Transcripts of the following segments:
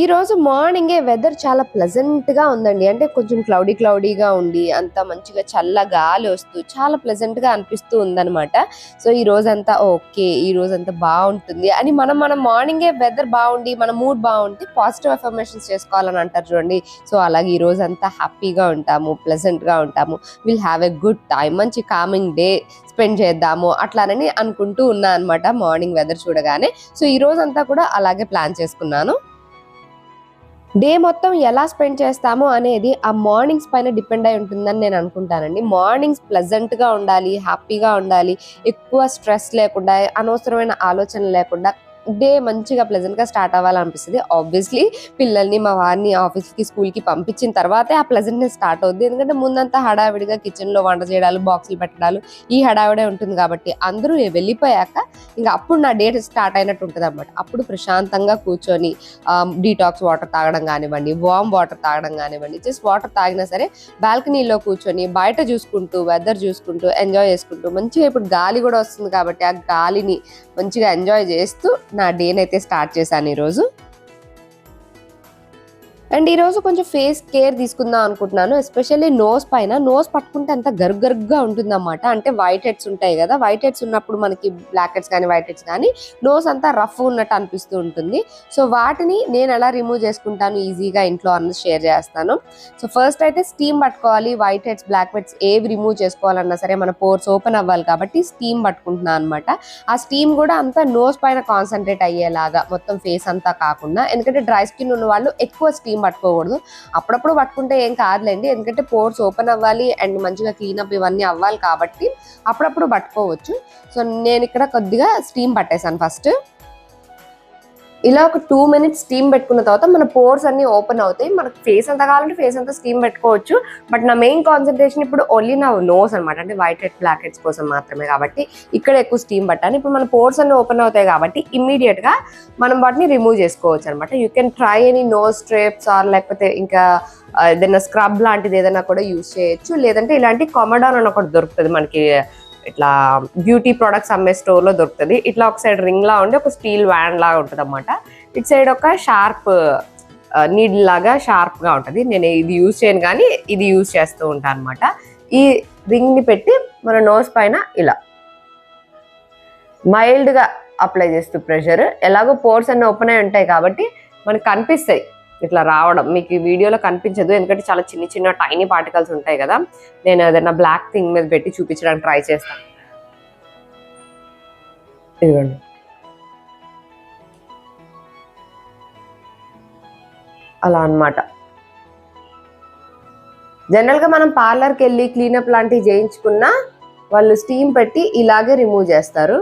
ఈ రోజు మార్నింగే వెదర్ చాలా ప్లెజెంట్గా ఉందండి. అంటే కొంచెం క్లౌడీ క్లౌడీగా ఉండి అంత మంచిగా చల్ల గాలి వస్తూ చాలా ప్లెజెంట్గా అనిపిస్తూ ఉందన్నమాట. సో ఈ రోజంతా ఓకే ఈ రోజంతా బాగుంటుంది అని మనం మనం మార్నింగే వెదర్ బాగుండి మన మూడ్ బాగుంటే పాజిటివ్ అఫర్మేషన్స్ చేసుకోవాలని అంటారు చూడండి. సో అలాగే ఈ రోజు హ్యాపీగా ఉంటాము ప్లెజెంట్గా ఉంటాము. Will have a good time మంచి కామింగ్ డే స్పెండ్ చేద్దాము అట్లానని అనుకుంటూ ఉన్నా అనమాట మార్నింగ్ వెదర్ చూడగానే. సో ఈ రోజు అంతా కూడా అలాగే ప్లాన్ చేసుకున్నాను. డే మొత్తం ఎలా స్పెండ్ చేస్తామో అనేది ఆ మార్నింగ్స్ పైన డిపెండ్ అయి ఉంటుందని నేను అనుకుంటానండి. మార్నింగ్స్ ప్లెజెంట్గా ఉండాలి హ్యాపీగా ఉండాలి ఎక్కువ స్ట్రెస్ లేకుండా అనవసరమైన ఆలోచన లేకుండా డే మంచిగా ప్లెజెంట్గా స్టార్ట్ అవ్వాలనిపిస్తుంది. ఆబ్వియస్లీ పిల్లల్ని మా వారిని ఆఫీస్కి స్కూల్కి స్కూల్కి పంపించిన తర్వాతే ఆ ప్లెజెంట్నెస్ స్టార్ట్ అవుద్ది. ఎందుకంటే ముందంతా హడావిడిగా కిచెన్లో వంట చేయడాలు బాక్సులు పెట్టడాలు ఈ హడావిడే ఉంటుంది కాబట్టి అందరూ వెళ్ళిపోయాక ఇంకా అప్పుడు నా డే స్టార్ట్ అయినట్టు ఉంటుంది అనమాట అప్పుడు ప్రశాంతంగా కూర్చొని డీటాక్స్ వాటర్ తాగడం కానివ్వండి వామ్ వాటర్ తాగడం కానివ్వండి జస్ట్ వాటర్ తాగినా సరే బాల్కనీలో కూర్చొని బయట చూసుకుంటూ వెదర్ చూసుకుంటూ ఎంజాయ్ చేసుకుంటూ మంచిగా ఇప్పుడు గాలి కూడా వస్తుంది కాబట్టి ఆ గాలిని మంచిగా ఎంజాయ్ చేస్తూ నా డేనైతే స్టార్ట్ చేశాను ఈరోజు. అండ్ ఈరోజు కొంచెం ఫేస్ కేర్ తీసుకుందాం అనుకుంటున్నాను ఎస్పెషల్లీ నోస్ పైన. నోస్ పట్టుకుంటే అంత గరుగ్ గరుగ్గా ఉంటుందన్నమాట. అంటే వైట్ హెడ్స్ ఉంటాయి కదా వైట్ హెడ్స్ ఉన్నప్పుడు మనకి బ్లాక్ హెడ్స్ కానీ వైట్ హెడ్స్ కానీ నోస్ అంతా రఫ్ ఉన్నట్టు అనిపిస్తూ ఉంటుంది. సో వాటిని నేను ఎలా రిమూవ్ చేసుకుంటాను ఈజీగా ఇంట్లో అన్నది షేర్ చేస్తాను. సో ఫస్ట్ అయితే స్టీమ్ పట్టుకోవాలి. వైట్ హెడ్స్ బ్లాక్ హెడ్స్ ఏవి రిమూవ్ చేసుకోవాలన్నా సరే మన పోర్స్ ఓపెన్ అవ్వాలి కాబట్టి స్టీమ్ పట్టుకుంటున్నాను అనమాట ఆ స్టీమ్ కూడా అంతా నోస్ పైన కాన్సన్ట్రేట్ అయ్యేలాగా మొత్తం ఫేస్ అంతా కాకుండా. ఎందుకంటే డ్రై స్కిన్ ఉన్న వాళ్ళు ఎక్కువ స్టీమ్ పట్టుకోకూడదు. అప్పుడప్పుడు పట్టుకుంటే ఏం కాదులేండి. ఎందుకంటే పోర్స్ ఓపెన్ అవ్వాలి అండ్ మంచిగా క్లీనప్ ఇవన్నీ అవ్వాలి కాబట్టి అప్పుడప్పుడు పట్టుకోవచ్చు. సో నేను ఇక్కడ కొద్దిగా స్టీమ్ పట్టేశాను ఫస్ట్. ఇలా ఒక టూ మినిట్స్ స్టీమ్ పెట్టుకున్న తర్వాత మన పోర్స్ అన్ని ఓపెన్ అవుతాయి. మనకు ఫేస్ అంతా కావాలంటే ఫేస్ అంతా స్టీమ్ పెట్టుకోవచ్చు. బట్ నా మెయిన్ కాన్సన్ట్రేషన్ ఇప్పుడు ఓన్లీ నా నోస్ అనమాట అంటే వైట్ హెడ్ బ్లాక్ హెడ్స్ కోసం మాత్రమే కాబట్టి ఇక్కడ ఎక్కువ స్టీమ్ పట్టాను. ఇప్పుడు మన పోర్స్ అన్ని ఓపెన్ అవుతాయి కాబట్టి ఇమ్మీడియట్గా మనం వాటిని రిమూవ్ చేసుకోవచ్చు అనమాట you can try any nose strips or లేకపోతే ఇంకా ఏదైనా స్క్రబ్ లాంటిది ఏదైనా కూడా యూస్ చేయొచ్చు. లేదంటే ఇలాంటి కొమడాన్ అని ఒకటి దొరుకుతుంది మనకి ఇట్లా బ్యూటీ ప్రొడక్ట్స్ అమ్మే స్టోర్లో దొరుకుతుంది. ఇట్లా ఒక సైడ్ రింగ్ లా ఉండి ఒక స్టీల్ వ్యాన్ లాగా ఉంటుంది అనమాట ఇటు సైడ్ ఒక షార్ప్ నీడ్ లాగా షార్ప్గా ఉంటుంది. నేను ఇది యూజ్ చేయను కానీ ఇది యూజ్ చేస్తూ ఉంటాను అనమాట ఈ రింగ్ని పెట్టి మన నోస్ పైన ఇలా. మైల్డ్గా అప్లై చేస్తూ ప్రెషర్ ఎలాగో పోర్స్ అన్నీ ఓపెన్ అయి ఉంటాయి కాబట్టి మనకు కనిపిస్తాయి. ఇట్లా రావడం. మీకు ఈ వీడియోలో కనిపించదు. ఎందుకంటే చాలా చిన్న చిన్న టైనీ పార్టికల్స్ ఉంటాయి కదా. నేను ఏదైనా బ్లాక్ థింగ్ మీద పెట్టి చూపించడానికి ట్రై చేస్తాను. ఇదిగోండి. అలా అన్నమాట. జనరల్గా మనం పార్లర్కి వెళ్ళి క్లీనప్ లాంటివి చేయించుకున్నా వాళ్ళు స్టీమ్ పెట్టి ఇలాగే రిమూవ్ చేస్తారు.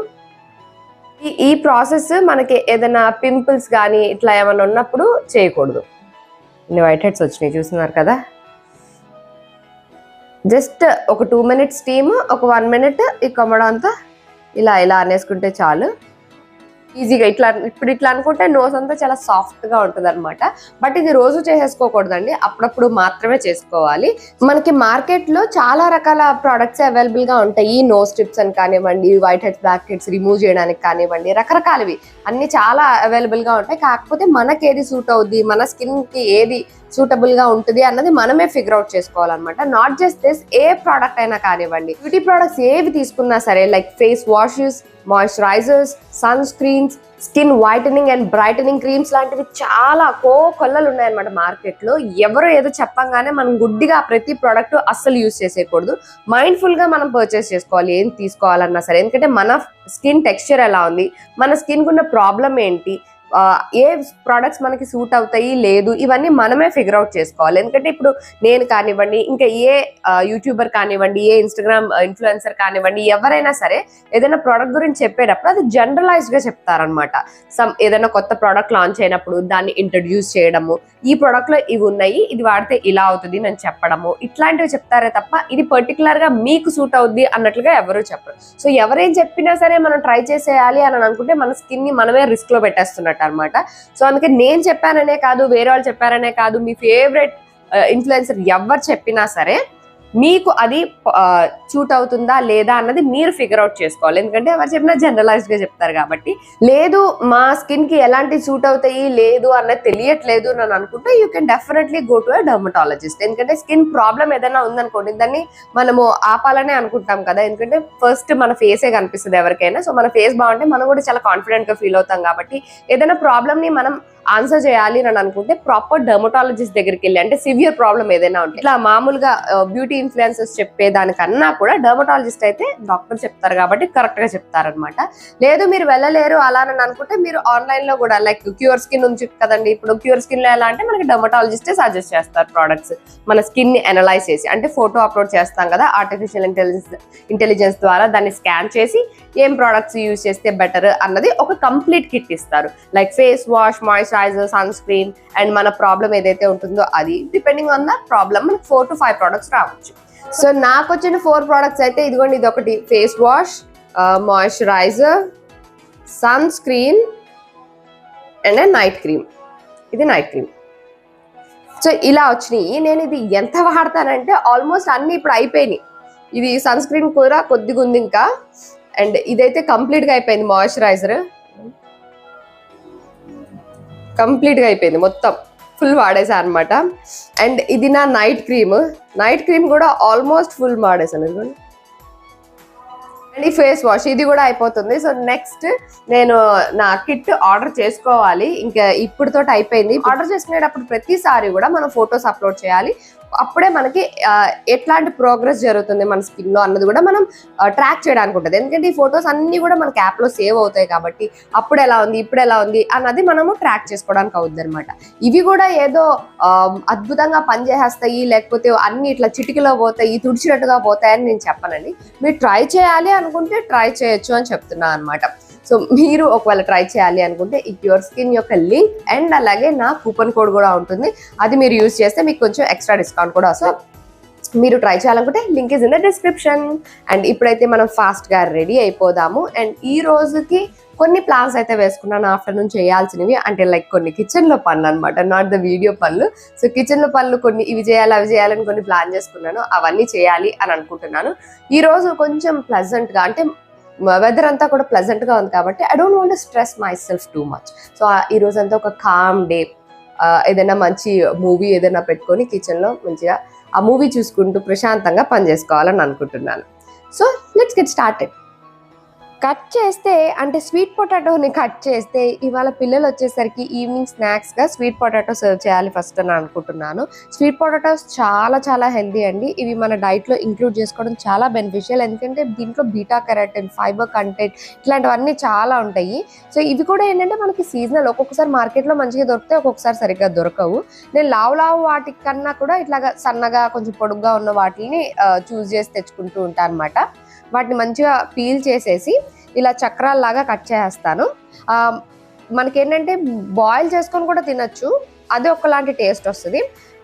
ఈ ప్రాసెస్ మనకి ఏదైనా పింపుల్స్ కానీ ఇట్లా ఏమైనా ఉన్నప్పుడు చేయకూడదు. ఇన్ని వైట్ హెడ్స్ వచ్చినాయి చూస్తున్నారు కదా? జస్ట్ ఒక టూ మినిట్స్ స్టీమ్ ఒక వన్ మినిట్ ఈ కొమ్మడం అంతా ఇలా ఇలా అనేసుకుంటే చాలు. ఈజీగా ఇట్లా ఇప్పుడు ఇట్లా అనుకుంటే నోస్ అంతా చాలా సాఫ్ట్గా ఉంటుంది అనమాట బట్ ఇది రోజు చేసేసుకోకూడదండి. అప్పుడప్పుడు మాత్రమే చేసుకోవాలి. మనకి మార్కెట్లో చాలా రకాల ప్రోడక్ట్స్ అవైలబుల్గా ఉంటాయి. ఈ నోస్ స్ట్రిప్స్ అని కానివ్వండి white heads black heads remove చేయడానికి కానివ్వండి రకరకాలవి. అన్ని చాలా అవైలబుల్గా ఉంటాయి. కాకపోతే మనకి ఏది సూట్ అవుద్ది మన స్కిన్కి ఏది సూటబుల్గా ఉంటుంది అన్నది మనమే ఫిగర్ అవుట్ చేసుకోవాలన్నమాట. Not just this a product అయినా కానివ్వండి. బ్యూటీ ప్రోడక్ట్స్ ఏవి తీసుకున్నా సరే like face washes moisturisers sun screens skin whitening and brightening creams లాంటివి చాలా కో కొల్లలు ఉన్నాయన్నమాట మార్కెట్లో. ఎవరు ఏదో చెప్పంగానే మనం గుడ్డిగా ప్రతి ప్రోడక్ట్ అస్సలు యూస్ చేసేయకూడదు. మైండ్ఫుల్గా మనం పర్చేస్ చేసుకోవాలి ఏం తీసుకోవాలన్నా సరే. ఎందుకంటే మన స్కిన్ టెక్స్చర్ ఎలా ఉంది మన స్కిన్కున్న ప్రాబ్లం ఏంటి ఏ ప్రోడక్ట్స్ మనకి సూట్ అవుతాయి లేదు ఇవన్నీ మనమే ఫిగర్ అవుట్ చేసుకోవాలి. ఎందుకంటే ఇప్పుడు నేను కానివ్వండి ఇంకా ఏ యూట్యూబర్ కానివ్వండి ఏ ఇన్స్టాగ్రామ్ ఇన్ఫ్లుయెన్సర్ కానివ్వండి ఎవరైనా సరే ఏదైనా ప్రోడక్ట్ గురించి చెప్పేటప్పుడు అది జనరలైజ్డ్గా చెప్తారనమాట సమ్ ఏదైనా కొత్త ప్రోడక్ట్ లాంచ్ అయినప్పుడు దాన్ని ఇంట్రడ్యూస్ చేయడము ఈ ప్రోడక్ట్లో ఇవి ఉన్నాయి ఇది వాడితే ఇలా అవుతుంది నేను చెప్పడము ఇట్లాంటివి చెప్తారే తప్ప ఇది పర్టికులర్గా మీకు సూట్ అవుద్ది అన్నట్లుగా ఎవరు చెప్పరు. సో ఎవరేం చెప్పినా సరే మనం ట్రై చేసేయాలి అని అనుకుంటే మన స్కిన్ని మనమే రిస్క్లో పెట్టేస్తున్నట్టు అనమాట సో అందుకే నేను చెప్పాననే కాదు వేరే వాళ్ళు చెప్పారనే కాదు మీ ఫేవరెట్ ఇన్ఫ్లుయెన్సర్ uh, ఎవరు చెప్పినా సరే మీకు అది సూట్ అవుతుందా లేదా అన్నది మీరు ఫిగర్ అవుట్ చేసుకోవాలి. ఎందుకంటే ఎవరు చెప్పినా జనరలైజ్డ్ చెప్తారు కాబట్టి. లేదు మా స్కిన్కి ఎలాంటి సూట్ అవుతాయి లేదు అన్నది తెలియట్లేదు అని అనుకుంటే you can definitely go to dermatologist ఎందుకంటే స్కిన్ ప్రాబ్లం ఏదైనా ఉందనుకోండి దాన్ని మనము ఆపాలనే అనుకుంటాం కదా. ఎందుకంటే ఫస్ట్ మన ఫేసే కనిపిస్తుంది ఎవరికైనా. సో మన ఫేస్ బాగుంటే మనం కూడా చాలా కాన్ఫిడెంట్గా ఫీల్ అవుతాం కాబట్టి. ఏదైనా ప్రాబ్లమ్ని మనం ఆన్సర్ చేయాలి అని అనుకుంటే ప్రాపర్ డర్మటాలజిస్ట్ దగ్గరికి వెళ్ళి అంటే సివియర్ ప్రాబ్లం ఏదైనా ఉంటే. ఇట్లా మామూలుగా బ్యూటీ ఇన్ఫ్లుయెన్సెస్ చెప్పే దానికన్నా కూడా డర్మటాలజిస్ట్ అయితే డాక్టర్ చెప్తారు కాబట్టి కరెక్ట్గా చెప్తారనమాట లేదు మీరు వెళ్ళలేరు అలా అని అనుకుంటే మీరు ఆన్లైన్లో కూడా లైక్ క్యూర్ స్కిన్ ఉంది కదండి. ఇప్పుడు క్యూర్ స్కిన్లో ఎలా అంటే మనకి డర్మటాలజిస్టే సజెస్ట్ చేస్తారు ప్రోడక్ట్స్ మన స్కిన్ని అనలైజ్ చేసి అంటే ఫోటో అప్లోడ్ చేస్తాం కదా ఆర్టిఫిషియల్ ఇంటెలిజెన్స్ ఇంటెలిజెన్స్ ద్వారా దాన్ని స్కాన్ చేసి ఏం ప్రోడక్ట్స్ యూజ్ చేస్తే బెటర్ అన్నది ఒక కంప్లీట్ కిట్ ఇస్తారు. Like face wash moisturiser sun screen and మన ప్రాబ్లం ఏదైతే ఉంటుందో అది. డిపెండింగ్ ఆన్ ద ప్రాబ్లమ్ మనకి ఫోర్ టు ఫైవ్ ప్రోడక్ట్స్ రావచ్చు. సో నాకు వచ్చిన ఫోర్ ప్రోడక్ట్స్ అయితే ఇదిగోండి uh, ఇది ఒకటి face wash moisturiser sun screen and night cream ఇది నైట్ క్రీమ్ సో ఇలా వచ్చినాయి. నేను ఇది ఎంత వాడతానంటే ఆల్మోస్ట్ అన్ని ఇప్పుడు అయిపోయినాయి. ఇది సన్ స్క్రీన్ కూడా కొద్దిగా ఉంది ఇంకా. అండ్ ఇదైతే కంప్లీట్గా అయిపోయింది మాయిశ్చరైజర్ కంప్లీట్గా అయిపోయింది మొత్తం. ఫుల్ వాడేసా అనమాట అండ్ ఇది నా నైట్ క్రీమ్. నైట్ క్రీమ్ కూడా ఆల్మోస్ట్ ఫుల్ వాడేసాను ఇదిగోండి. అండ్ ఈ ఫేస్ వాష్ ఇది కూడా అయిపోతుంది. సో నెక్స్ట్ నేను నా కిట్ ఆర్డర్ చేసుకోవాలి. ఇంకా ఇప్పుడుతో అయిపోయింది ఆర్డర్ చేసుకునేటప్పుడు ప్రతిసారి కూడా మనం ఫొటోస్ అప్లోడ్ చేయాలి. అప్పుడే మనకి ఎట్లాంటి ప్రోగ్రెస్ జరుగుతుంది మన స్కిన్లో అన్నది కూడా మనం ట్రాక్ చేయడానికి ఉంటుంది. ఎందుకంటే ఈ ఫొటోస్ అన్నీ కూడా మనకి యాప్లో సేవ్ అవుతాయి కాబట్టి అప్పుడు ఎలా ఉంది ఇప్పుడు ఎలా ఉంది అన్నది మనము ట్రాక్ చేసుకోవడానికి అవుద్ది అనమాట ఇవి కూడా ఏదో అద్భుతంగా పనిచేసేస్తాయి లేకపోతే అన్ని ఇట్లా చిటికలో పోతాయి తుడిచినట్టుగా పోతాయని నేను చెప్పనండి. మీరు ట్రై చేయాలి అనుకుంటే ట్రై చేయొచ్చు అని చెప్తున్నాను అనమాట సో మీరు ఒకవేళ ట్రై చేయాలి అనుకుంటే ఈ ప్యూర్ స్కిన్ యొక్క లింక్ అండ్ అలాగే నా కూపన్ కోడ్ కూడా ఉంటుంది. అది మీరు యూజ్ చేస్తే మీకు కొంచెం ఎక్స్ట్రా డిస్కౌంట్ కూడా వస్తుంది. మీరు ట్రై చేయాలనుకుంటే link is in the description and ఇప్పుడైతే మనం ఫాస్ట్గా రెడీ అయిపోదాము. అండ్ ఈ రోజుకి కొన్ని ప్లాన్స్ అయితే వేసుకున్నాను. ఆఫ్టర్నూన్ చేయాల్సినవి అంటే లైక్ కొన్ని కిచెన్లో పనులు అనమాట నాట్ ద వీడియో పనులు. సో కిచెన్లో పనులు కొన్ని ఇవి చేయాలి అవి చేయాలని కొన్ని ప్లాన్ చేసుకున్నాను. అవన్నీ చేయాలి అని అనుకుంటున్నాను. ఈ రోజు కొంచెం ప్లజెంట్గా అంటే వెదర్ అంతా కూడా ప్లెజెంట్గా ఉంది కాబట్టి I don't want stress myself too much so ఈ రోజు అంతా ఒక కామ్ డే ఏదైనా మంచి మూవీ ఏదైనా పెట్టుకొని కిచెన్లో మంచిగా ఆ మూవీ చూసుకుంటూ ప్రశాంతంగా పని చేసుకోవాలని అనుకుంటున్నాను. So let's get started cut చేస్తే అంటే స్వీట్ పొటాటోని కట్ చేస్తే ఇవాళ పిల్లలు వచ్చేసరికి ఈవినింగ్ స్నాక్స్గా స్వీట్ పొటాటో సర్వ్ చేయాలి ఫస్ట్ అని అనుకుంటున్నాను. స్వీట్ పొటాటోస్ చాలా చాలా హెల్దీ అండి. ఇవి మన డైట్లో ఇంక్లూడ్ చేసుకోవడం చాలా బెనిఫిషియల్. ఎందుకంటే దీంట్లో బీటా కెరాటిన్ ఫైబర్ కంటెంట్ ఇట్లాంటివన్నీ చాలా ఉంటాయి. సో ఇవి కూడా ఏంటంటే మనకి సీజనల్. ఒక్కొక్కసారి మార్కెట్లో మంచిగా దొరుకుతాయి ఒక్కొక్కసారి సరిగ్గా దొరకవు. నేను లావు లావు వాటి కన్నా కూడా ఇట్లాగా సన్నగా కొంచెం పొడుగ్గా ఉన్న వాటిని చూస్ చేసి తెచ్చుకుంటూ ఉంటాను అనమాట వాటిని మంచిగా పీల్ చేసేసి ఇలా చక్రాల్లాగా కట్ చేసేస్తాను మనకేంటంటే బాయిల్ చేసుకొని కూడా తినచ్చు. అది ఒకలాంటి టేస్ట్ వస్తుంది.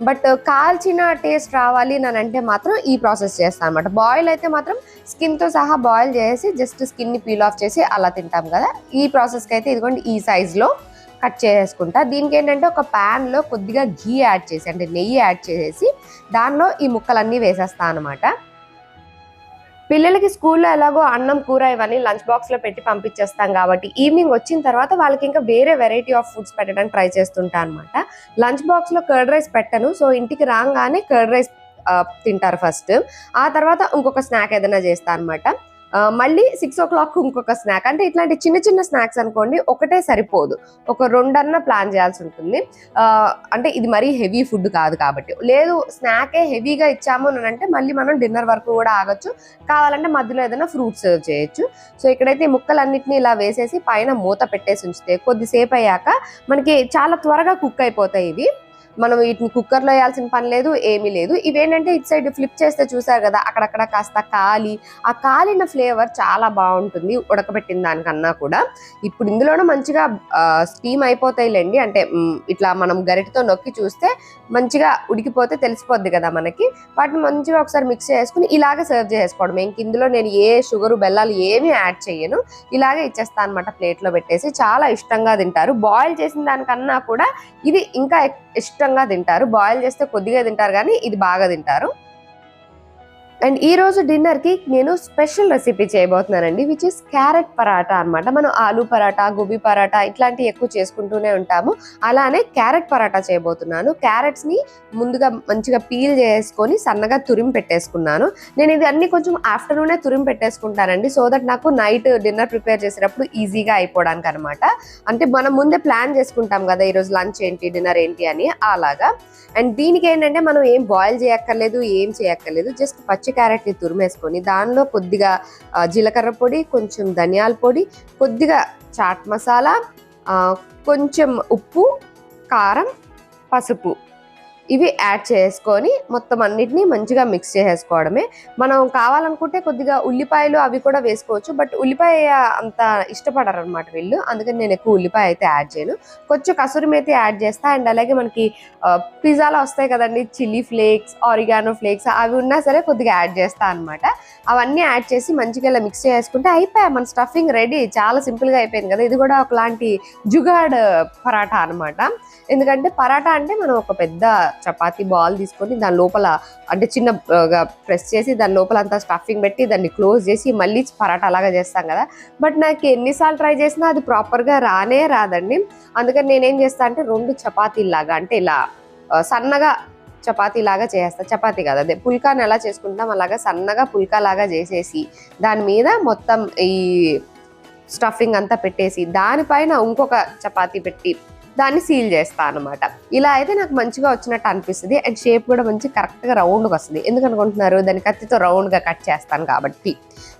బట్ కాల్చిన టేస్ట్ రావాలి అని అంటే మాత్రం ఈ ప్రాసెస్ చేస్తాను అనమాట బాయిల్ అయితే మాత్రం స్కిన్తో సహా బాయిల్ చేసి జస్ట్ స్కిన్ని పీల్ ఆఫ్ చేసి అలా తింటాం కదా. ఈ ప్రాసెస్కి అయితే ఇదిగోండి ఈ సైజులో కట్ చేసేసుకుంటా దీనికి ఏంటంటే ఒక ప్యాన్లో కొద్దిగా ఘీ యాడ్ చేసి అంటే నెయ్యి యాడ్ చేసేసి దానిలో ఈ ముక్కలన్నీ వేసేస్తాను అనమాట పిల్లలకి స్కూల్లో ఎలాగో అన్నం కూర ఇవన్నీ లంచ్ బాక్స్లో పెట్టి పంపించేస్తాం కాబట్టి ఈవినింగ్ వచ్చిన తర్వాత వాళ్ళకి ఇంకా వేరే వెరైటీ ఆఫ్ ఫుడ్స్ పెట్టడానికి ట్రై చేస్తుంటా అనమాట లంచ్ బాక్స్లో కర్డ్ రైస్ పెట్టను. సో ఇంటికి రాగానే కర్డ్ రైస్ తింటారు ఫస్ట్. ఆ తర్వాత ఇంకొక స్నాక్ ఏదైనా చేస్తా అనమాట మళ్ళీ సిక్స్ ఓ క్లాక్ ఇంకొక స్నాక్ అంటే ఇట్లాంటి చిన్న చిన్న స్నాక్స్ అనుకోండి ఒకటే సరిపోదు. ఒక రెండన్న ప్లాన్ చేయాల్సి ఉంటుంది. అంటే ఇది మరీ హెవీ ఫుడ్ కాదు కాబట్టి. లేదు స్నాకే హెవీగా ఇచ్చాము అని అంటే మళ్ళీ మనం డిన్నర్ వరకు కూడా ఆగొచ్చు. కావాలంటే మధ్యలో ఏదైనా ఫ్రూట్స్ చేయొచ్చు. సో ఇక్కడైతే ముక్కలన్నిటిని ఇలా వేసేసి పైన మూత పెట్టేసి ఉంచితే కొద్దిసేపు అయ్యాక మనకి చాలా త్వరగా కుక్ అయిపోతాయి ఇవి. మనం వీటిని కుక్కర్లో వేయాల్సిన పని లేదు ఏమీ లేదు. ఇవేంటంటే ఇటు సైడ్ ఫ్లిప్ చేస్తే చూసారు కదా అక్కడక్కడ కాస్త కాలి ఆ కాలిన ఫ్లేవర్ చాలా బాగుంటుంది ఉడకబెట్టిన దానికన్నా కూడా. ఇప్పుడు ఇందులోనూ మంచిగా స్టీమ్ అయిపోతాయిలేండి. అంటే ఇట్లా మనం గరిటతో నొక్కి చూస్తే మంచిగా ఉడికిపోతే తెలిసిపోద్ది కదా మనకి. వాటిని మంచిగా ఒకసారి మిక్స్ చేసుకుని ఇలాగే సర్వ్ చేసుకోవడం. ఇంక ఇందులో నేను ఏ షుగరు బెల్లాలు ఏమీ యాడ్ చేయను. ఇలాగే ఇచ్చేస్తాను అనమాట ప్లేట్లో పెట్టేసి. చాలా ఇష్టంగా తింటారు. బాయిల్ చేసిన దానికన్నా కూడా ఇది ఇంకా ఇష్టం ఇష్టంగా తింటారు. బాయిల్ చేస్తే కొద్దిగా తింటారు కానీ ఇది బాగా తింటారు. అండ్ ఈ రోజు డిన్నర్కి నేను స్పెషల్ రెసిపీ చేయబోతున్నానండి విచ్ ఇస్ క్యారెట్ పరాటా అన్నమాట. మనం ఆలు పరాటా గోబీ పరాటా ఇట్లాంటివి ఎక్కువ చేసుకుంటూనే ఉంటాము. అలానే క్యారెట్ పరాటా చేయబోతున్నాను. క్యారెట్స్ని ముందుగా మంచిగా పీల్ చేసుకొని సన్నగా తురిమి పెట్టేసుకున్నాను. నేను ఇది అన్ని కొంచెం ఆఫ్టర్నూనే తురిమి పెట్టేసుకుంటానండి సో దట్ నాకు నైట్ డిన్నర్ ప్రిపేర్ చేసేటప్పుడు ఈజీగా అయిపోవడానికి అనమాట అంటే మనం ముందే ప్లాన్ చేసుకుంటాం కదా ఈరోజు లంచ్ ఏంటి డిన్నర్ ఏంటి అని అలాగా. అండ్ దీనికి ఏంటంటే మనం ఏం బాయిల్ చేయక్కర్లేదు ఏం చేయక్కర్లేదు జస్ట్ పచ్చి క్యారెట్ని తురిమేసుకొని దానిలో కొద్దిగా జీలకర్ర పొడి కొంచెం ధనియాల పొడి కొద్దిగా చాట్ మసాలా కొంచెం ఉప్పు కారం పసుపు. ఇవి యాడ్ చేసుకొని మొత్తం అన్నిటినీ మంచిగా మిక్స్ చేసేసుకోవడమే. మనం కావాలనుకుంటే కొద్దిగా ఉల్లిపాయలు అవి కూడా వేసుకోవచ్చు బట్ ఉల్లిపాయ అంత ఇష్టపడరు అనమాట వీళ్ళు. అందుకని నేను ఎక్కువ ఉల్లిపాయ అయితే యాడ్ చేయను. కొంచెం కసూరి మేతి యాడ్ చేస్తా అండ్ అలాగే మనకి పిజ్జాలో వస్తాయి కదండి చిల్లీ ఫ్లేక్స్ ఆరిగానో ఫ్లేక్స్ అవి ఉన్నా సరే కొద్దిగా యాడ్ చేస్తా అనమాట. అవన్నీ యాడ్ చేసి మంచిగా ఇలా మిక్స్ చేసుకుంటే అయిపోయా. మన స్టఫింగ్ రెడీ చాలా సింపుల్గా అయిపోయింది కదా. ఇది కూడా ఒకలాంటి జుగాడ్ పరాటా అనమాట. ఎందుకంటే పరాటా అంటే మనం ఒక పెద్ద చపాతీ బాల్ తీసుకొని దాని లోపల అంటే చిన్న ప్రెస్ చేసి దాని లోపల అంతా స్టఫింగ్ పెట్టి దాన్ని క్లోజ్ చేసి మళ్ళీ పరాటా అలాగా చేస్తాం కదా. బట్ నాకు ఎన్నిసార్లు ట్రై చేసినా అది ప్రాపర్గా రానే రాదండి. అందుకని నేనేం చేస్తా అంటే రెండు చపాతీలాగా అంటే ఇలా సన్నగా చపాతీ లాగా చేస్తా. చపాతీ కాదు అదే పుల్కాని ఎలా చేసుకుంటాం. అలాగా సన్నగా పుల్కా లాగా చేసేసి దాని మీద మొత్తం ఈ స్టఫింగ్ అంతా పెట్టేసి దానిపైన ఇంకొక చపాతీ పెట్టి దాన్ని సీల్ చేస్తా అనమాట ఇలా అయితే నాకు మంచిగా వచ్చినట్టు అనిపిస్తుంది. అండ్ షేప్ కూడా మంచి కరెక్ట్గా రౌండ్గా వస్తుంది. ఎందుకనుకుంటున్నారు దాని కత్తితో రౌండ్గా కట్ చేస్తాను కాబట్టి.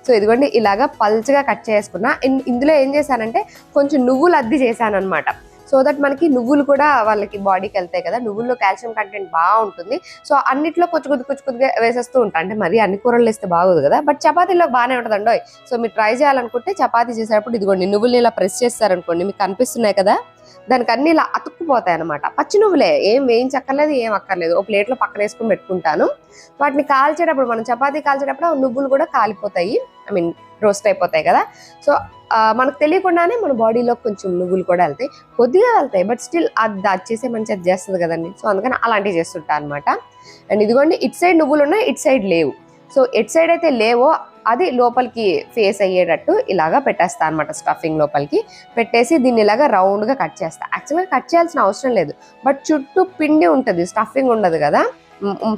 సో ఇదిగోండి ఇలాగా పల్చగా కట్ చేసుకున్నా ఇందులో ఏం చేశానంటే కొంచెం నువ్వులు అద్ది చేశాను అనమాట సో దట్ మనకి నువ్వులు కూడా వాళ్ళకి బాడీకి వెళ్తాయి కదా. నువ్వుల్లో కాల్షియం కంటెంట్ బాగుంటుంది. సో అన్నిట్లో కొద్ది కొద్ది కొద్ది కొద్దిగా వేసేస్తూ ఉంటా. అంటే మరి అన్ని కూరలు వేస్తే బాగోదు కదా. బట్ చపాతీలో బాగానే ఉంటుందండి సో మీరు ట్రై చేయాలనుకుంటే చపాతీ చేసేటప్పుడు ఇదిగోండి నువ్వులు ఇలా ప్రెస్ చేస్తారనుకోండి మీకు కనిపిస్తున్నాయి కదా? దానికి అన్ని ఇలా అతుక్కుపోతాయి అనమాట పచ్చి నువ్వులే ఏం వేయించక్కర్లేదు ఏం అక్కర్లేదు. ఒక ప్లేట్లో పక్కన వేసుకొని పెట్టుకుంటాను. వాటిని కాల్చేటప్పుడు మనం చపాతీ కాల్చేటప్పుడు ఆ నువ్వులు కూడా కాలిపోతాయి. ఐ మీన్ రోస్ట్ అయిపోతాయి కదా. సో మనకు తెలియకుండానే మన బాడీలో కొంచెం నువ్వులు కూడా వెళ్తాయి. కొద్దిగా వెళ్తాయి బట్ స్టిల్ అది అది చేసే మంచి అది చేస్తుంది కదండి. సో అందుకని అలాంటివి చేస్తుంటా అనమాట అండ్ ఇదిగోండి ఇట్ సైడ్ నువ్వులు ఉన్నాయి ఇట్ సైడ్ లేవు. సో ఎట్ సైడ్ అయితే లేవో అది లోపలికి ఫేస్ అయ్యేటట్టు ఇలాగా పెట్టేస్తా అనమాట స్టఫింగ్ లోపలికి. పెట్టేసి దీన్ని ఇలాగా రౌండ్గా కట్ చేస్తా. యాక్చువల్గా కట్ చేయాల్సిన అవసరం లేదు. బట్ చుట్టూ పిండి ఉంటుంది. స్టఫింగ్ ఉండదు కదా.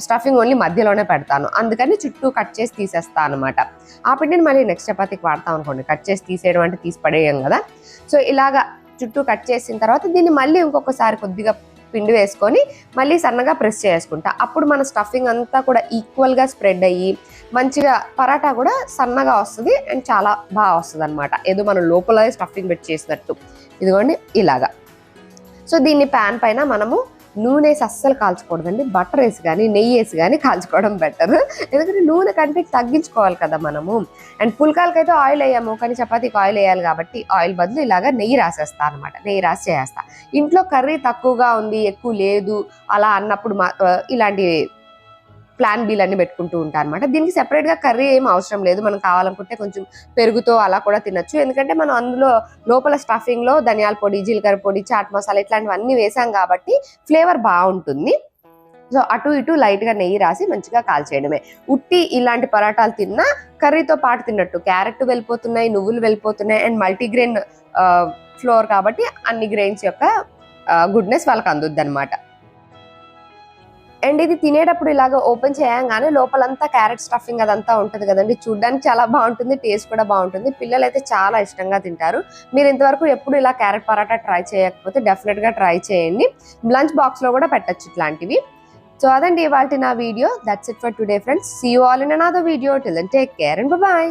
స్టఫింగ్ ఓన్లీ మధ్యలోనే పెడతాను. అందుకని చుట్టూ కట్ చేసి తీసేస్తా అనమాట ఆ పిండిని మళ్ళీ నెక్స్ట్ చపాతీకి వాడతాం అనుకోండి. కట్ చేసి తీసేయడం అంటే తీసి పడేయం కదా. సో ఇలాగా చుట్టూ కట్ చేసిన తర్వాత దీన్ని మళ్ళీ ఇంకొకసారి కొద్దిగా పిండి వేసుకొని మళ్ళీ సన్నగా ప్రెస్ చేసుకుంటా. అప్పుడు మన స్టఫింగ్ అంతా కూడా ఈక్వల్గా స్ప్రెడ్ అయ్యి మంచిగా పరాటా కూడా సన్నగా వస్తుంది అండ్ చాలా బాగా వస్తుంది అనమాట ఏదో మనం లోపల స్టఫింగ్ పెట్టి చేసినట్టు. ఇదిగోండి ఇలాగా. సో దీన్ని ప్యాన్ పైన మనము నూనె వేసి అస్సలు కాల్చకూడదండి బటర్ వేసి కానీ నెయ్యి వేసి కానీ కాల్చుకోవడం బెటర్. ఎందుకంటే నూనె కంటే తగ్గించుకోవాలి కదా మనము. అండ్ పుల్కాలకైతే ఆయిల్ వేయము కానీ చపాతీకి ఆయిల్ వేయాలి కాబట్టి ఆయిల్ బదులు ఇలాగా నెయ్యి రాసేస్తా అనమాట నెయ్యి రాసి చేస్తా ఇంట్లో కర్రీ తక్కువగా ఉంది ఎక్కువ లేదు అలా అన్నప్పుడు మా ఇలాంటి ప్లాన్ బిల్ అన్ని పెట్టుకుంటూ ఉంటాను అనమాట దీనికి సెపరేట్గా కర్రీ ఏం అవసరం లేదు. మనం కావాలనుకుంటే కొంచెం పెరుగుతో అలా కూడా తినొచ్చు. ఎందుకంటే మనం అందులో లోపల స్టఫింగ్లో ధనియాల పొడి జీలకర్ర పొడి చాట్ మసాలా ఇట్లాంటివన్నీ వేసాం కాబట్టి ఫ్లేవర్ బాగుంటుంది. సో అటు ఇటు లైట్గా నెయ్యి రాసి మంచిగా కాల్చేయడమే. ఉట్టి ఇలాంటి పరాటాలు తిన్నా కర్రీతో పాటు తిన్నట్టు. క్యారెట్ వెళ్ళిపోతున్నాయి నువ్వులు వెళ్ళిపోతున్నాయి అండ్ మల్టీగ్రెయిన్ ఫ్లోర్ కాబట్టి అన్ని గ్రెయిన్స్ యొక్క గుడ్నెస్ వాళ్ళకి అందుద్ది అనమాట అండ్ ఇది తినేటప్పుడు ఇలాగ ఓపెన్ చేయంగానే లోపలంతా క్యారెట్ స్టఫింగ్ అదంతా ఉంటుంది కదండి. చూడడానికి చాలా బాగుంటుంది టేస్ట్ కూడా బాగుంటుంది. పిల్లలు అయితే చాలా ఇష్టంగా తింటారు. మీరు ఇంతవరకు ఎప్పుడు ఇలా క్యారెట్ పరాటా ట్రై చేయకపోతే డెఫినెట్గా ట్రై చేయండి. లంచ్ బాక్స్లో కూడా పెట్టచ్చు ఇట్లాంటివి. సో అదండి ఇవాళ నా video. That's it for today friends see you all in another video till take care and bye